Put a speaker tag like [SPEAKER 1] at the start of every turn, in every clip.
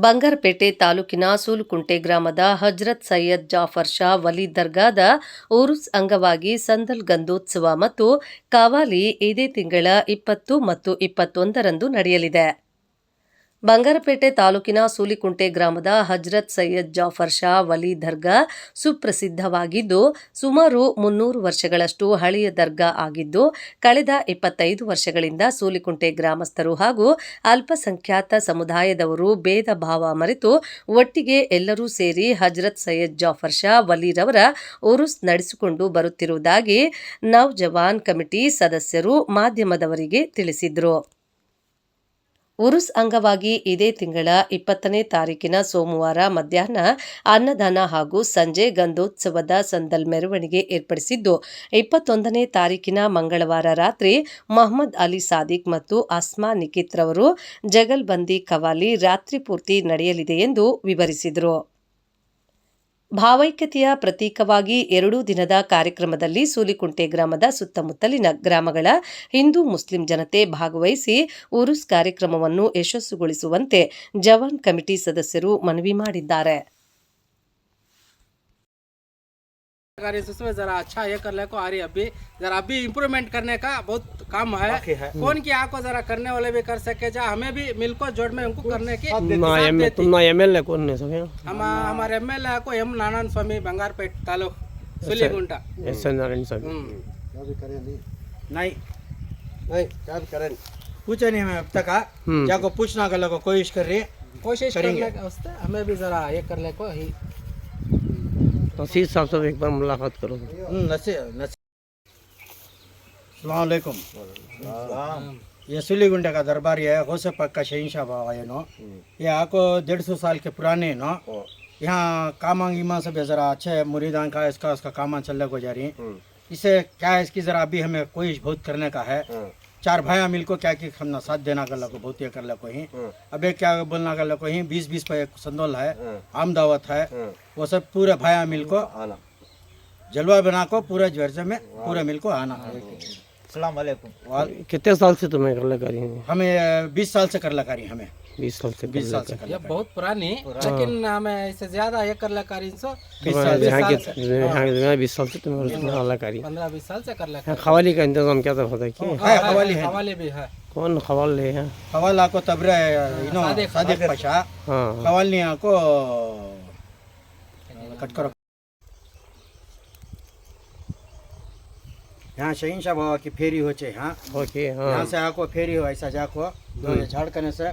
[SPEAKER 1] ಬಂಗಾರಪೇಟೆ ತಾಲೂಕಿನ ಸೂಲುಕುಂಟೆ ಗ್ರಾಮದ ಹಜ್ರತ್ ಸೈಯದ್ ಜಾಫರ್ ಶಾ ವಲಿ ದರ್ಗಾದ ಉರುಸ್ ಅಂಗವಾಗಿ ಸಂದಲ್ ಗಂಧೋತ್ಸವ ಮತ್ತು ಕಾವಾಲಿ ಇದೇ ತಿಂಗಳ ಇಪ್ಪತ್ತು ಮತ್ತು ಇಪ್ಪತ್ತೊಂದರಂದು ನಡೆಯಲಿದೆ. ಬಂಗಾರಪೇಟೆ ತಾಲೂಕಿನ ಸೂಲಿಕುಂಟೆ ಗ್ರಾಮದ ಹಜ್ರತ್ ಸೈಯದ್ ಜಾಫರ್ ಶಾ ವಲಿ ದರ್ಗಾ ಸುಪ್ರಸಿದ್ಧವಾಗಿದ್ದು, ಸುಮಾರು ಮುನ್ನೂರು ವರ್ಷಗಳಷ್ಟು ಹಳೆಯ ದರ್ಗಾ ಆಗಿದ್ದು, ಕಳೆದ ಇಪ್ಪತ್ತೈದು ವರ್ಷಗಳಿಂದ ಸೂಲಿಕುಂಟೆ ಗ್ರಾಮಸ್ಥರು ಹಾಗೂ ಅಲ್ಪಸಂಖ್ಯಾತ ಸಮುದಾಯದವರು ಭೇದ ಭಾವ ಮರೆತು ಒಟ್ಟಿಗೆ ಎಲ್ಲರೂ ಸೇರಿ ಹಜ್ರತ್ ಸೈಯದ್ ಜಾಫರ್ ಶಾ ವಲಿರವರ ಉರುಸ್ ನಡೆಸಿಕೊಂಡು ಬರುತ್ತಿರುವುದಾಗಿ ನವ್ ಜವಾನ್ ಕಮಿಟಿ ಸದಸ್ಯರು ಮಾಧ್ಯಮದವರಿಗೆ ತಿಳಿಸಿದರು. ಉರುಸ್ ಅಂಗವಾಗಿ ಇದೇ ತಿಂಗಳ ಇಪ್ಪತ್ತನೇ ತಾರೀಕಿನ ಸೋಮವಾರ ಮಧ್ಯಾಹ್ನ ಅನ್ನದಾನ ಹಾಗೂ ಸಂಜೆ ಗಂಧೋತ್ಸವದ ಸಂದಲ್ ಮೆರವಣಿಗೆ ಏರ್ಪಡಿಸಿದ್ದು, ಇಪ್ಪತ್ತೊಂದನೇ ತಾರೀಕಿನ ಮಂಗಳವಾರ ರಾತ್ರಿ ಮೊಹಮ್ಮದ್ ಅಲಿ ಸಾದಿಕ್ ಮತ್ತು ಅಸ್ಮಾ ನಿಖಿತ್ ರವರು ಜಗಲ್ಬಂದಿ ಕವಾಲಿ ರಾತ್ರಿ ಪೂರ್ತಿ ನಡೆಯಲಿದೆ ಎಂದು ವಿವರಿಸಿದರು. ಭಾವೈಕ್ಯತೆಯ ಪ್ರತೀಕವಾಗಿ ಎರಡೂ ದಿನದ ಕಾರ್ಯಕ್ರಮದಲ್ಲಿ ಸೂಲಿಕುಂಟೆ ಗ್ರಾಮದ ಸುತ್ತಮುತ್ತಲಿನ ಗ್ರಾಮಗಳ ಹಿಂದೂ ಮುಸ್ಲಿಂ ಜನತೆ ಭಾಗವಹಿಸಿ ಉರುಸ್ ಕಾರ್ಯಕ್ರಮವನ್ನು ಯಶಸ್ಸುಗೊಳಿಸುವಂತೆ ಜವಾನ್ ಕಮಿಟಿ ಸದಸ್ಯರು ಮನವಿ ಮಾಡಿದ್ದಾರೆ.
[SPEAKER 2] सरकारी से उसमें जरा अच्छा ये कर ले को आ रही अभी। जरा अभी इम्प्रूवमेंट करने का बहुत काम है। कौन की आपको जरा करने वाले भी कर सके जा हमें भी मिलको जोड़ में उनको करने की
[SPEAKER 3] ना
[SPEAKER 2] साथ
[SPEAKER 3] एम
[SPEAKER 2] देती।
[SPEAKER 3] तुम ना एम एल कौन है सब
[SPEAKER 2] हम हमारे एम एल ए को M Narayana Swamy Bangarpet taluk Suligunta.
[SPEAKER 3] S N Narayana सब
[SPEAKER 2] हम्म।
[SPEAKER 4] नहीं। नहीं। क्या भी करें। पूछा नहीं हमें अब तक आ
[SPEAKER 3] हम्म।
[SPEAKER 4] जाको पूछना कर लो कोशिश कर रही है?
[SPEAKER 2] कोशिश
[SPEAKER 4] करेंगे।
[SPEAKER 2] हमें भी जरा ये कर ले को ही
[SPEAKER 3] तहसील साहब से एक बार मुलाकात करो।
[SPEAKER 4] हम्म, अलैकुम ये सुलीगुंडे का दरबार है होसे पक का शहनशाह बाबा है नो। ये आपको डेढ़ सौ साल के पुराने नो। यहाँ कामांग इमा से भी ज़रा अच्छे मुरीदान का इसका उसका कामान चलने को जा रही इसे क्या है इसकी ज़रा अभी हमें कोई बहुत करने का है? चार भाया मिल को क्या कि हमने साथ देना कर लो बहुत कर लो को ही। अबे क्या बोलना कर को ही बीस बीस पे एक संदोल है आम दावत है। वो सब पूरे भाया मिल को जलवा बना को पूरे जर्जे में पूरे मिल को आना।
[SPEAKER 5] सलाम वालेकुम
[SPEAKER 3] कितने साल से तुम्हें कर लगा रही
[SPEAKER 4] हमें बीस साल से कर लगा रही हमें।
[SPEAKER 3] बीस साल से
[SPEAKER 4] बीस साल से
[SPEAKER 2] ये बहुत पुरानी लेकिन हमें इससे ज़्यादा ये कर ले सो
[SPEAKER 4] बीस साल से
[SPEAKER 3] यहाँ के यहाँ बीस साल से तुम्हें उसमें अल्लाह करी
[SPEAKER 2] पंद्रह बीस साल से कर ले
[SPEAKER 3] खवाली का इंतज़ाम क्या था होता है कि
[SPEAKER 4] है हवाली
[SPEAKER 2] भी है।
[SPEAKER 3] कौन खवाल ले है?
[SPEAKER 4] हवाला को तबरे इनो
[SPEAKER 2] सादिक-
[SPEAKER 4] पशा।
[SPEAKER 3] हाँ।
[SPEAKER 4] हवालनी को कट करो। यहाँ शहीनशाह बाबा की फेरी हो। चे हाँ।
[SPEAKER 3] ओके
[SPEAKER 4] यहाँ
[SPEAKER 3] हाँ
[SPEAKER 4] से आको फेरी हो ऐसा जाको दो झाड़ करने से।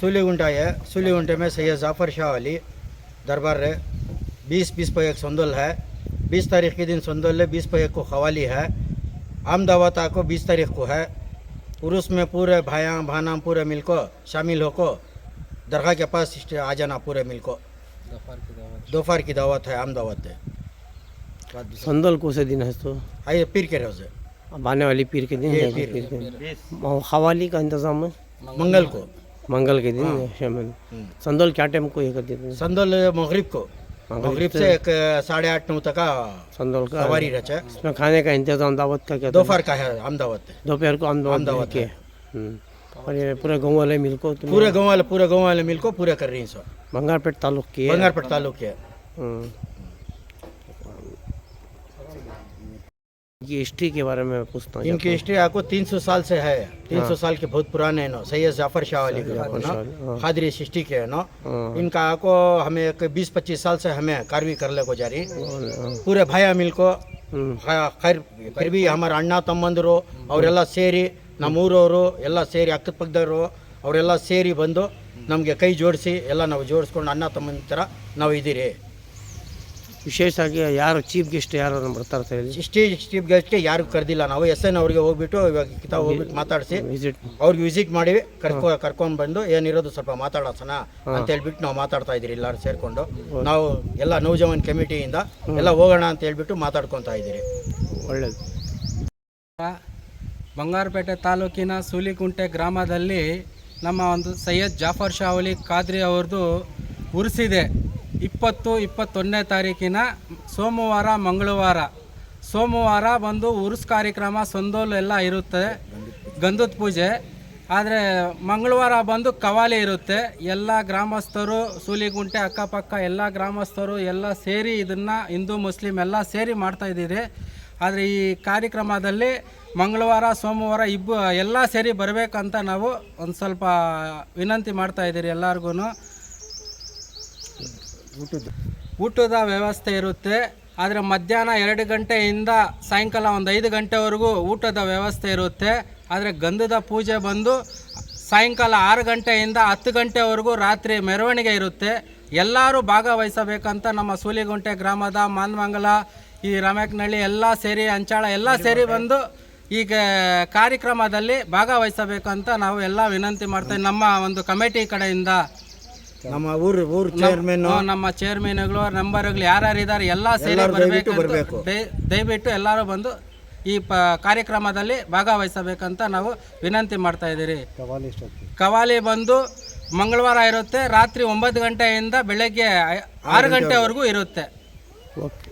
[SPEAKER 4] सूलीगुंटा है सूलीगुंटे में सैयद जाफ़र शाह अली दरबार है बीस बीस पे एक संदोल है बीस तारीख के दिन संदोल है बीस पे एक को खवाली है आमदावता को बीस तारीख को है उर्स में पूरे भाया भाना पूरे मिल को शामिल हो को दरगाह के पास आ जाना पूरे मिल को दोपहर की दावत है आम दावत है
[SPEAKER 3] संदल को से दिन है तो
[SPEAKER 4] आइए पीर के रोज़े
[SPEAKER 3] अब आने वाली पीर के दिन है,
[SPEAKER 4] पीर-
[SPEAKER 3] खवाली का इंतज़ाम है
[SPEAKER 4] मंगल को
[SPEAKER 3] मंगल के दिन है। शामिल संदल क्या टाइम को ये कर देते हैं?
[SPEAKER 4] संदोल मगरिब को। मगरिब से एक साढ़े आठ नौ तक का
[SPEAKER 3] संदल का
[SPEAKER 4] सवारी रचा है।
[SPEAKER 3] इसमें खाने का इंतज़ाम दावत का क्या
[SPEAKER 4] दोपहर का है अहमदाबाद
[SPEAKER 3] दोपहर को अहमदाबाद
[SPEAKER 4] अहमदाबाद
[SPEAKER 3] के हम्म। और ये पूरे गाँव वाले मिल को
[SPEAKER 4] पूरे गाँव वाले पूरे गाँव वाले मिल को पूरे कर रही हैं सो
[SPEAKER 3] बंगारपेट तालुक की है।
[SPEAKER 4] बंगारपेट तालुक के
[SPEAKER 3] हम्म। ये हिस्ट्री के बारे में पूछता हूँ
[SPEAKER 4] इनकी हिस्ट्री आपको 300 साल से है 300 साल के बहुत पुराने है ना सैयद जाफर शाह अली के
[SPEAKER 3] जाफर शाह अली,
[SPEAKER 4] ना
[SPEAKER 3] हाँ।
[SPEAKER 4] खादरी सृष्टि के है ना
[SPEAKER 3] हाँ।
[SPEAKER 4] इनका आपको हमें एक 20-25 साल से हमें कारवी कर ले को जा रही
[SPEAKER 3] और, हाँ,
[SPEAKER 4] पूरे भाया मिल को
[SPEAKER 3] ಹ್ಮ್.
[SPEAKER 4] ಹ- ಖೈರ್ फिर भी हमारे ಅಣ್ಣ ತಮ್ಮಂದರು ಅವರೆಲ್ಲ ಸೇರಿ ನಮ್ಮೂರವರು ಎಲ್ಲ ಸೇರಿ ಅಕ್ಕಪಕ್ಕದವರು ಅವರೆಲ್ಲ ಸೇರಿ ಬಂದು ನಮಗೆ ಕೈ ಜೋಡಿಸಿ ಎಲ್ಲ ನಾವು ಜೋಡಿಸ್ಕೊಂಡು ಅಣ್ಣ ತಮ್ಮನ ಥರ ನಾವು ಇದ್ದೀರಿ
[SPEAKER 3] ವಿಶೇಷವಾಗಿ ಯಾರು ಚೀಫ್ ಗೆಸ್ಟ್ ಯಾರು ಬರ್ತಾರೆ ಅಂತ ಹೇಳಿ.
[SPEAKER 4] ಸ್ಟೇಜ್ ಚೀಫ್ ಗೆಸ್ಟ್ಗೆ ಯಾರು ಕರೆದಿಲ್ಲ. ನಾವು ಎಸ್ ಎನ್ ಅವ್ರಿಗೆ ಹೋಗ್ಬಿಟ್ಟು ಇವಾಗ ಕಿತಾ ಹೋಗ್ಬಿಟ್ಟು ಮಾತಾಡಿಸಿ.
[SPEAKER 3] ವಿಸಿಟ್
[SPEAKER 4] ಅವ್ರಿಗೆ ವಿಸಿಟ್ ಮಾಡಿ ಕರ್ಕೊ ಕರ್ಕೊಂಡು ಬಂದು ಏನಿರೋದು ಸ್ವಲ್ಪ ಮಾತಾಡೋಣ ಅಂತ ಹೇಳ್ಬಿಟ್ಟು ನಾವು ಮಾತಾಡ್ತಾ ಇದ್ದೀರಿ ಎಲ್ಲರೂ ಸೇರಿಕೊಂಡು. ನಾವು ಎಲ್ಲ ನೌಜವಾನ್ ಕಮಿಟಿಯಿಂದ ಎಲ್ಲ ಹೋಗೋಣ ಅಂತ ಹೇಳ್ಬಿಟ್ಟು ಮಾತಾಡ್ಕೊತಾ ಇದ್ದೀರಿ.
[SPEAKER 3] ಒಳ್ಳೇದು.
[SPEAKER 2] ಬಂಗಾರಪೇಟೆ ತಾಲೂಕಿನ ಸೂಲಿಕುಂಟೆ ಗ್ರಾಮದಲ್ಲಿ ನಮ್ಮ ಒಂದು ಸೈಯದ್ ಜಾಫರ್ ಶಾ ಅಲಿ ಖಾದ್ರಿ ಅವ್ರದ್ದು ಉರುಸಿದೆ. ಇಪ್ಪತ್ತು, ಇಪ್ಪತ್ತೊಂದನೇ ತಾರೀಕಿನ ಸೋಮವಾರ, ಮಂಗಳವಾರ. ಸೋಮವಾರ ಬಂದು ಉರುಸ್ ಕಾರ್ಯಕ್ರಮ ಸಂದೋಲು ಎಲ್ಲ ಇರುತ್ತೆ, ಗಂಧದ ಪೂಜೆ. ಆದರೆ ಮಂಗಳವಾರ ಬಂದು ಕವಾಲಿ ಇರುತ್ತೆ. ಎಲ್ಲ ಗ್ರಾಮಸ್ಥರು, ಸೂಲಿಗುಂಟೆ ಅಕ್ಕಪಕ್ಕ ಎಲ್ಲ ಗ್ರಾಮಸ್ಥರು ಎಲ್ಲ ಸೇರಿ ಇದನ್ನು ಹಿಂದೂ, ಮುಸ್ಲಿಂ ಎಲ್ಲ ಸೇರಿ ಮಾಡ್ತಾ ಇದ್ದೀರಿ. ಆದರೆ ಈ ಕಾರ್ಯಕ್ರಮದಲ್ಲಿ ಮಂಗಳವಾರ, ಸೋಮವಾರ ಇಬ್ಬ ಎಲ್ಲ ಸೇರಿ ಬರಬೇಕಂತ ನಾವು ಒಂದು ಸ್ವಲ್ಪ ವಿನಂತಿ ಮಾಡ್ತಾ ಇದ್ದೀರಿ ಎಲ್ಲರಿಗೂ ಊಟದ ವ್ಯವಸ್ಥೆ ಇರುತ್ತೆ. ಆದರೆ ಮಧ್ಯಾಹ್ನ ಎರಡು ಗಂಟೆಯಿಂದ ಸಾಯಂಕಾಲ ಒಂದು ಐದು ಗಂಟೆವರೆಗೂ ಊಟದ ವ್ಯವಸ್ಥೆ ಇರುತ್ತೆ. ಆದರೆ ಗಂಧದ ಪೂಜೆ ಬಂದು ಸಾಯಂಕಾಲ ಆರು ಗಂಟೆಯಿಂದ ಹತ್ತು ಗಂಟೆವರೆಗೂ ರಾತ್ರಿ ಮೆರವಣಿಗೆ ಇರುತ್ತೆ. ಎಲ್ಲರೂ ಭಾಗವಹಿಸಬೇಕಂತ ನಮ್ಮ ಸೂಲಿಗುಂಟೆ ಗ್ರಾಮದ ಮಾನ್ಮಂಗಲ, ಈ ರಮೇಕ್ನಳ್ಳಿ ಎಲ್ಲ ಸೇರಿ, ಅಂಚಾಳ ಎಲ್ಲ ಸೇರಿ ಬಂದು ಈಗ ಕಾರ್ಯಕ್ರಮದಲ್ಲಿ ಭಾಗವಹಿಸಬೇಕಂತ ನಾವು ಎಲ್ಲ ವಿನಂತಿ ಮಾಡ್ತೇವೆ ನಮ್ಮ ಒಂದು ಕಮಿಟಿ ಕಡೆಯಿಂದ.
[SPEAKER 4] ನಮ್ಮ ಊರು ಊರು ಚೇರ್ಮನ್
[SPEAKER 2] ನಮ್ಮ ಚೇರ್ಮನ್ಗಳು ನಂಬರ್ಗಳು ಯಾರ್ಯಾರು ಇದ್ದಾರೆ ಎಲ್ಲ ಸೇರಿ ಬರಬೇಕು ದಯವಿಟ್ಟು ಎಲ್ಲರೂ ಬಂದು ಈ ಪ ಕಾರ್ಯಕ್ರಮದಲ್ಲಿ ಭಾಗವಹಿಸಬೇಕಂತ ನಾವು ವಿನಂತಿ ಮಾಡ್ತಾ ಇದ್ದೀರಿ. ಕವಾಲಿ ಬಂದು ಮಂಗಳವಾರ ಇರುತ್ತೆ ರಾತ್ರಿ ಒಂಬತ್ತು ಗಂಟೆಯಿಂದ ಬೆಳಗ್ಗೆ ಆರು ಗಂಟೆವರೆಗೂ ಇರುತ್ತೆ.
[SPEAKER 3] ಓಕೆ.